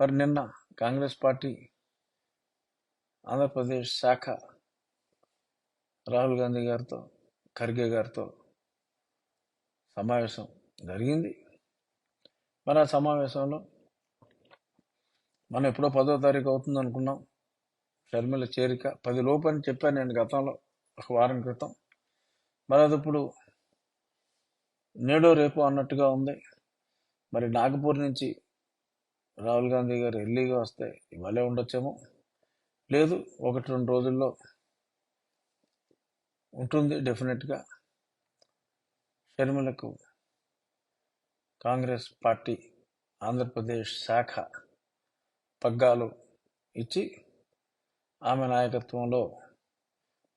మరి నిన్న కాంగ్రెస్ పార్టీ ఆంధ్రప్రదేశ్ శాఖ రాహుల్ గాంధీ గారితో ఖర్గే గారితో సమావేశం జరిగింది. మరి ఆ సమావేశంలో మనం ఎప్పుడో పదో తారీఖు అవుతుంది అనుకున్నాం. షర్మిల చేరిక పది లోపు అని చెప్పాను నేను గతంలో ఒక వారం క్రితం. మరి అది ఇప్పుడు నేడో రేపు అన్నట్టుగా ఉంది. మరి నాగపూర్ నుంచి రాహుల్ గాంధీ గారు ఎర్లీగా వస్తే ఇవాళే ఉండొచ్చేమో. లేదు ఒకటి రెండు రోజుల్లో ఉంటుంది డెఫినెట్గా. షర్మిలకు కాంగ్రెస్ పార్టీ ఆంధ్రప్రదేశ్ శాఖ పగ్గాలు ఇచ్చి ఆమె నాయకత్వంలో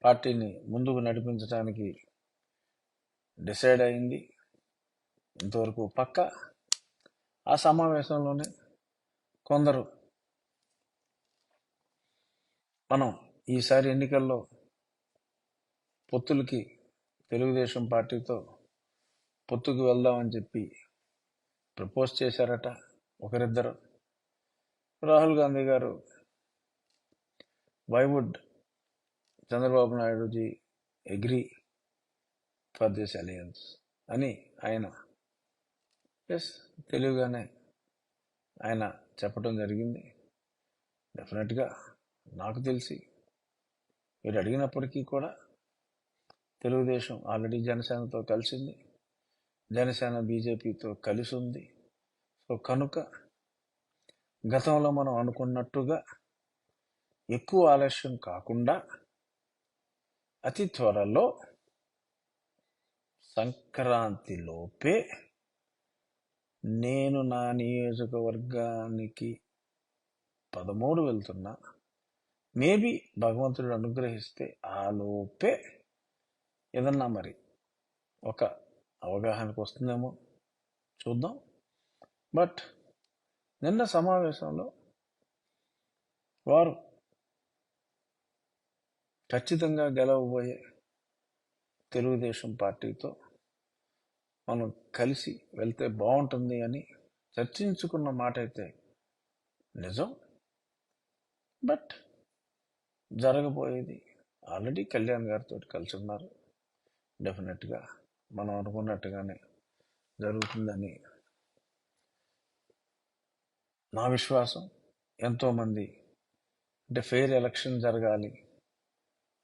పార్టీని ముందుకు నడిపించడానికి డిసైడ్ అయింది. ఇంతవరకు పక్క. ఆ సమావేశంలోనే కొందరు మనం ఈసారి ఎన్నికల్లో పొత్తులకి తెలుగుదేశం పార్టీతో పొత్తుకు వెళ్దామని చెప్పి ప్రపోజ్ చేశారట ఒకరిద్దరు. రాహుల్ గాంధీ గారు why would Chandrababu Naiduji agree for this alliance అని ఆయన ఎస్ తెలివిగానే ఆయన చెప్పడం జరిగింది. డెఫినెట్గా నాకు తెలిసి మీరు అడిగినప్పటికీ కూడా తెలుగుదేశం ఆల్రెడీ జనసేనతో కలిసింది. జనసేన బీజేపీతో కలిసి ఉంది. సో కనుక గతంలో మనం అనుకున్నట్టుగా ఎక్కువ ఆలస్యం కాకుండా అతి త్వరలో సంక్రాంతిలోపే నేను నా నియోజకవర్గానికి పదమూడు వెళ్తున్నా. మేబీ భగవంతుడు అనుగ్రహిస్తే ఆ లోపే ఏదన్నా మరి ఒక అవగాహనకు వస్తుందేమో చూద్దాం. బట్ నిన్న సమావేశంలో వారు ఖచ్చితంగా గెలవబోయే తెలుగుదేశం పార్టీతో మనం కలిసి వెళ్తే బాగుంటుంది అని చర్చించుకున్న మాట అయితే నిజం. బట్ జరగబోయేది ఆల్రెడీ కళ్యాణ్ గారితో కలిసి ఉన్నారు డెఫినెట్గా మనం అనుకున్నట్టుగానే జరుగుతుందని నా విశ్వాసం. ఎంతోమంది అంటే ఫెయిర్ ఎలక్షన్ జరగాలి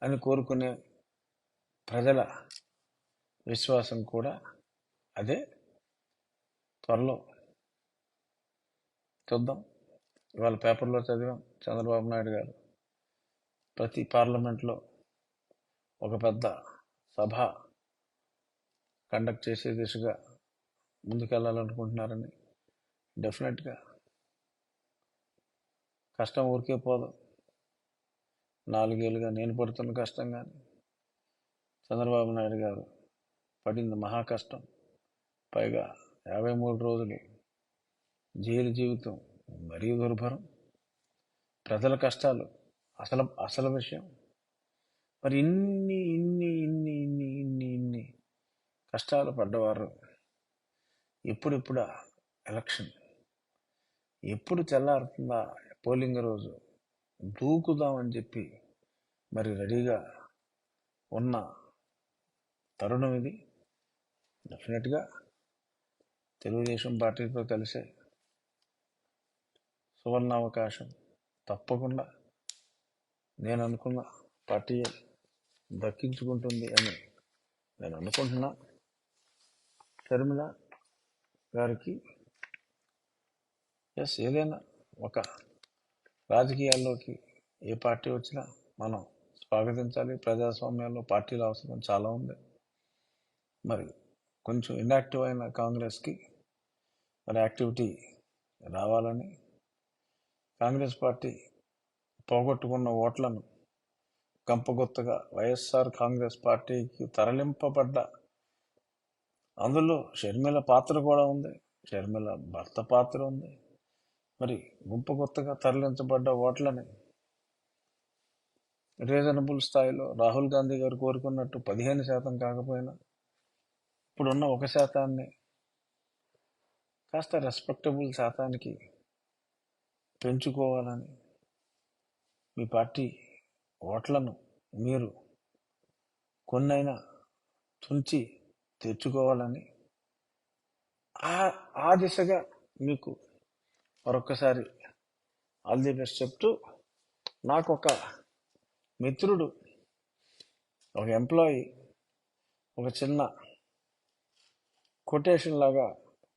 అని కోరుకునే ప్రజల విశ్వాసం కూడా అదే త్వరలో చూద్దాం. ఇవాళ పేపర్లో చదివాం చంద్రబాబు నాయుడు గారు. ప్రతి పార్లమెంట్లో ఒక పెద్ద సభ కండక్ట్ చేసే దిశగా ముందుకెళ్ళాలనుకుంటున్నారని డెఫినెట్గా కష్టం ఊరికే పోదు. నాలుగేళ్ళుగా నేను పడుతున్న కష్టం కానీ చంద్రబాబు నాయుడు గారు పడింది మహా కష్టం. పైగా యాభై మూడు రోజులు జైలు జీవితం మరీ దుర్భరం. ప్రజల కష్టాలు అసలు అసలు విషయం. మరి ఇన్ని ఇన్ని ఇన్ని ఇన్ని ఇన్ని ఇన్ని కష్టాలు పడ్డవారు ఎప్పుడెప్పుడా ఎలక్షన్? ఎప్పుడు తెల్లారుతుందా పోలింగ్ రోజు? దూకుదామని చెప్పి మరి రెడీగా ఉన్న తరుణం ఇది. డెఫినెట్గా తెలుగుదేశం పార్టీతో కలిసే సువర్ణ అవకాశం తప్పకుండా నేను అనుకున్న పార్టీ దక్కించుకుంటుంది అని నేను అనుకుంటున్నా షర్మిల గారికి ఎస్ ఏదైనా ఒక రాజకీయాల్లోకి ఏ పార్టీ వచ్చినా మనం స్వాగతించాలి. ప్రజాస్వామ్యాల్లో పార్టీల అవసరం చాలా ఉంది. మరి కొంచెం ఇన్యాక్టివ్ అయిన కాంగ్రెస్కి మరి యాక్టివిటీ రావాలని కాంగ్రెస్ పార్టీ పోగొట్టుకున్న ఓట్లను గంపగొత్తగా వైఎస్ఆర్ కాంగ్రెస్ పార్టీకి తరలింపబడ్డ అందులో షర్మిల పాత్ర కూడా ఉంది. షర్మిల భర్త పాత్ర ఉంది. మరి గుంపు కొత్తగా తరలించబడ్డ ఓట్లని రీజనబుల్ స్థాయిలో రాహుల్ గాంధీ గారు కోరుకున్నట్టు పదిహేను శాతం కాకపోయినా ఇప్పుడున్న ఒక శాతాన్ని కాస్త రెస్పెక్టబుల్ శాతానికి పెంచుకోవాలని మీ పార్టీ ఓట్లను మీరు కొన్నైనా తుంచి తెచ్చుకోవాలని ఆ ఆ దిశగా మీకు మరొకసారి ఆల్ ది బెస్ట్ చెప్తూ నాకు ఒక మిత్రుడు ఒక ఎంప్లాయీ ఒక చిన్న కొటేషన్ లాగా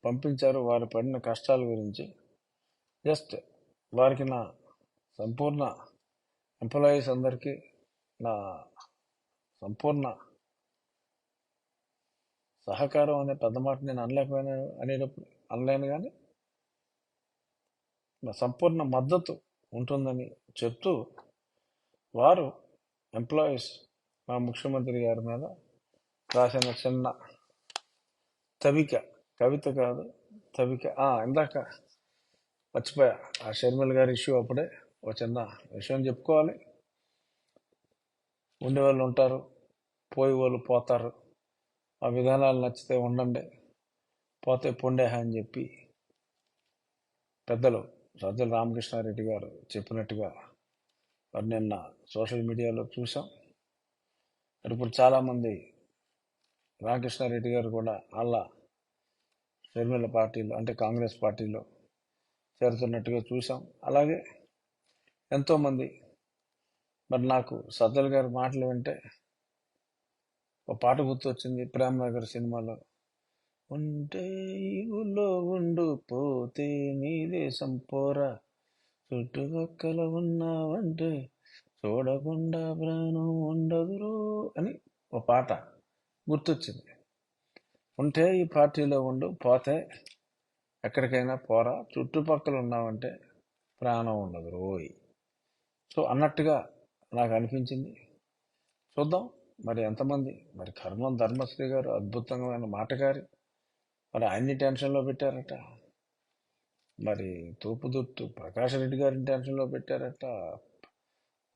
పంపించారు వారు పడిన కష్టాల గురించి. జస్ట్ వారికి నా సంపూర్ణ ఎంప్లాయీస్ అందరికీ నా సంపూర్ణ సహకారం అనే పెద్ద మాట నేను అనలేకపోయినా అనేటప్పుడు అనలేను కానీ నా సంపూర్ణ మద్దతు ఉంటుందని చెప్తూ వారు ఎంప్లాయీస్ మా ముఖ్యమంత్రి గారి మీద రాసిన చిన్న తవిక కవిత కాదు. తవిక ఇందాక మర్చిపోయా. ఆ షర్మిల గారి ఇష్యూ అప్పుడే ఒక చిన్న విషయం చెప్పుకోవాలి. ఉండేవాళ్ళు ఉంటారు పోయే వాళ్ళు పోతారు. ఆ విధానాలు నచ్చితే ఉండండి పోతే పొండేహ అని చెప్పి పెద్దలు సజ్జల రామకృష్ణారెడ్డి గారు చెప్పినట్టుగా మరి నిన్న సోషల్ మీడియాలో చూసాం. మరి ఇప్పుడు చాలామంది రామకృష్ణారెడ్డి గారు కూడా వాళ్ళ షర్మిల పార్టీలో అంటే కాంగ్రెస్ పార్టీలో చేరుతున్నట్టుగా చూసాం అలాగే ఎంతోమంది మరి నాకు సద్దల్ గారి మాటలు వింటే ఒక పాట గుర్తొచ్చింది ప్రేమ్ నగర్ సినిమాలో. ఉంటే ఈ ఊళ్ళో ఉండు పోతే నీ దేశం పోరా. చుట్టుపక్కల ఉన్నావంటే చూడకుండా ప్రాణం ఉండదురో అని ఒక పాట గుర్తొచ్చింది. ఉంటే ఈ పార్టీలో ఉండు పోతే ఎక్కడికైనా పోరా. చుట్టుపక్కల ఉన్నామంటే ప్రాణం ఉండదు రోయ్. సో అన్నట్టుగా నాకు అనిపించింది. చూద్దాం. మరి ఎంతమంది? మరి కర్మం ధర్మశ్రీ గారు అద్భుతమైన మాటగారి. మరి ఆయన్ని టెన్షన్లో పెట్టారట. మరి తూపుదుట్టు ప్రకాష్ రెడ్డి గారిని టెన్షన్లో పెట్టారట.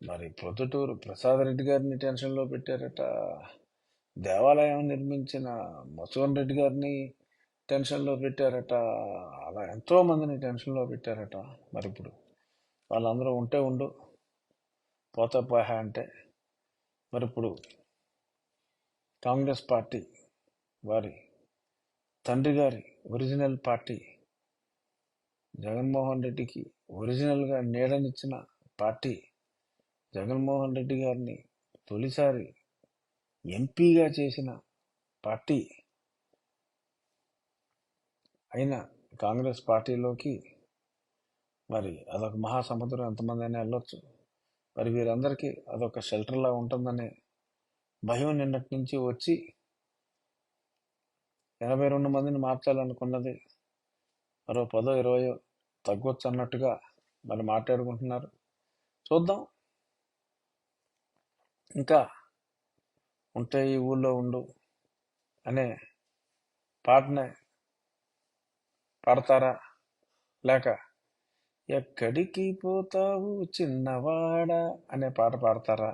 మరి ప్రొద్దుటూరు ప్రసాద్ రెడ్డి గారిని టెన్షన్లో పెట్టారట. దేవాలయం నిర్మించిన మసూన్ రెడ్డి గారిని టెన్షన్లో పెట్టారట. అలా ఎంతో మందిని టెన్షన్లో పెట్టారట. మరి ఇప్పుడు వాళ్ళందరూ ఉంటే ఉండు పోతా పోహా అంటే. మరి ఇప్పుడు కాంగ్రెస్ పార్టీ వారి తండ్రి గారి ఒరిజినల్ పార్టీ జగన్మోహన్ రెడ్డికి ఒరిజినల్గా నీడనిచ్చిన పార్టీ జగన్మోహన్ రెడ్డి గారిని తొలిసారి ఎంపీగా చేసిన పార్టీ అయిన కాంగ్రెస్ పార్టీలోకి మరి అదొక మహాసముద్రం. ఎంతమంది అయినా వెళ్ళొచ్చు. మరి వీరందరికీ అదొక షెల్టర్లా ఉంటుందనే భయం నిన్నటి నుంచి వచ్చి ఎనభై రెండు మందిని మార్చాలనుకున్నది మరో పదో ఇరవయో తగ్గొచ్చు అన్నట్టుగా మరి మాట్లాడుకుంటున్నారు. చూద్దాం. ఇంకా ఉంటే ఈ ఊళ్ళో ఉండు అనే పాటనే పాడతారా? లేక ఎక్కడికి పోతావు చిన్నవాడా అనే పాట పాడతారా?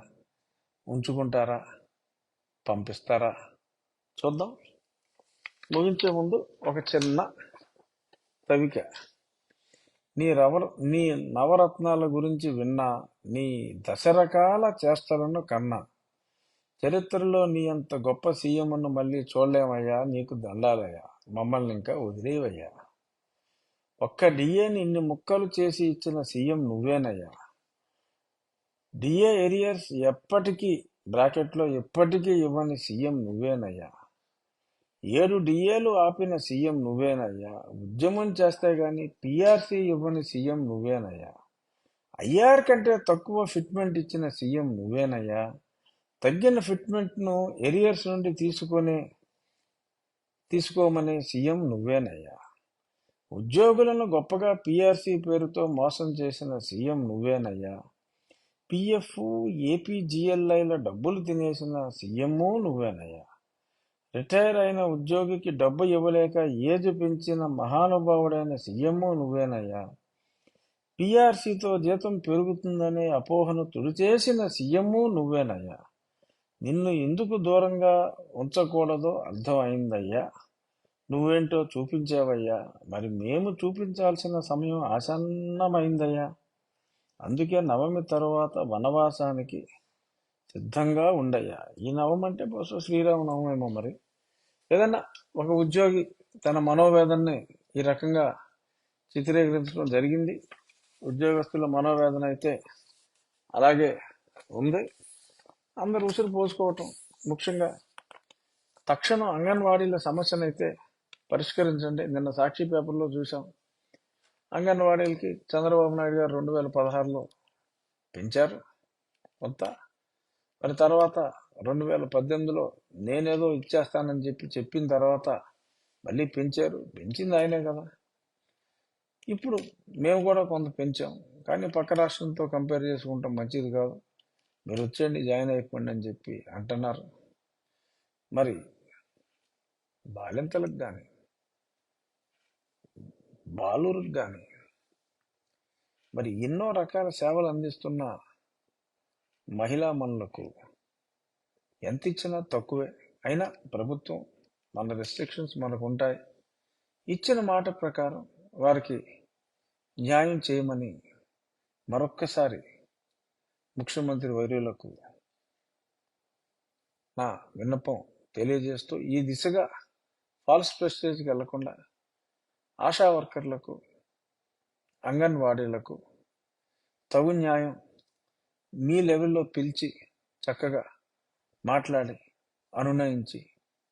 ఉంచుకుంటారా? పంపిస్తారా? చూద్దాం. ముగించే ముందు ఒక చిన్న తవిక నీ రవ నీ నవరత్నాల గురించి విన్నా నీ దశరకాల చేష్టలను కన్నా చరిత్రలో నీ అంత గొప్ప సీఎంను మళ్ళీ చూడలేమయ్యా? నీకు దండాలయ్యా. మమ్మల్ని ఇంకా వదిలేవయ్యా. ఒక్క డిఏని ఇన్ని ముక్కలు చేసి ఇచ్చిన సీఎం నువ్వేనయ్యా. డిఏ ఏరియర్స్ ఎప్పటికీ బ్రాకెట్లో ఎప్పటికీ ఇవ్వని సీఎం నువ్వేనయ్యా. ఏడు డిఏలు ఆపిన సీఎం నువ్వేనయ్యా. ఉద్యమం చేస్తే గాని పిఆర్సీ ఇవ్వని సీఎం నువ్వేనయ్యా. ఐఆర్ కంటే తక్కువ ఫిట్మెంట్ ఇచ్చిన సీఎం నువ్వేనయ్యా. తగ్గిన ఫిట్మెంట్ను ఎరియర్స్ నుండి తీసుకొని తీసుకోమని సీఎం నువ్వేనయ్యా. ఉద్యోగులను గొప్పగా పిఆర్సీ పేరుతో మోసం చేసిన సీఎం నువ్వేనయ్యా. పిఎఫ్ ఏపీజిఎల్ఐల డబ్బులు తినేసిన సీఎంఓ నువ్వేనయ్యా. రిటైర్ అయిన ఉద్యోగికి డబ్బు ఇవ్వలేక ఏజ్ పెంచిన మహానుభావుడైన సీఎంఓ నువ్వేనయ్యా. పిఆర్సీతో జీతం పెరుగుతుందనే అపోహను తుడిచేసిన సీఎంఓ నువ్వేనయ్యా. నిన్ను ఎందుకు దూరంగా ఉంచకూడదో అర్థమైందయ్యా. నువ్వేంటో చూపించావయ్యా. మరి మేము చూపించాల్సిన సమయం ఆసన్నమైందయ్యా. అందుకే నవమి తరువాత వనవాసానికి సిద్ధంగా ఉండయ్యా. ఈ నవం అంటే శ్రీరామ నవమేమో మరి. ఏదన్నా ఒక ఉద్యోగి తన మనోవేదనని ఈ రకంగా చిత్రీకరించడం జరిగింది. ఉద్యోగస్తుల మనోవేదన అయితే అలాగే ఉంది. అందరు ఉసురు పోసుకోవటం ముఖ్యంగా. తక్షణం అంగన్వాడీల సమస్యనైతే పరిష్కరించండి. నిన్న సాక్షి పేపర్లో చూసాం అంగన్వాడీలకి చంద్రబాబు నాయుడు గారు రెండు వేల పదహారులో పెంచారు. కొంత. మరి తర్వాత రెండు వేల పద్దెనిమిదిలో నేనేదో ఇచ్చేస్తానని చెప్పి చెప్పిన తర్వాత మళ్ళీ పెంచారు. పెంచింది ఆయనే కదా. ఇప్పుడు మేము కూడా కొంత పెంచాం. కానీ పక్క రాష్ట్రంతో కంపేర్ చేసుకుంటాం మంచిది కాదు. మీరు వచ్చేయండి జాయిన్ అయిపోండి అని చెప్పి అంటున్నారు. మరి బాలింతలకు కానీ బాలురికి కానీ మరి ఎన్నో రకాల సేవలు అందిస్తున్న మహిళా మనులకు ఎంత ఇచ్చినా తక్కువే. అయినా ప్రభుత్వం మన రెస్ట్రిక్షన్స్ మనకు ఉంటాయి. ఇచ్చిన మాట ప్రకారం వారికి న్యాయం చేయమని మరొక్కసారి ముఖ్యమంత్రి వర్యులకు నా విన్నపం తెలియజేస్తూ ఈ దిశగా ఫాల్స్ ప్రెస్టేజ్కి వెళ్ళకుండా ఆశా వర్కర్లకు అంగన్వాడీలకు తగు న్యాయం మీ లెవెల్లో పిలిచి చక్కగా మాట్లాడి అనునయించి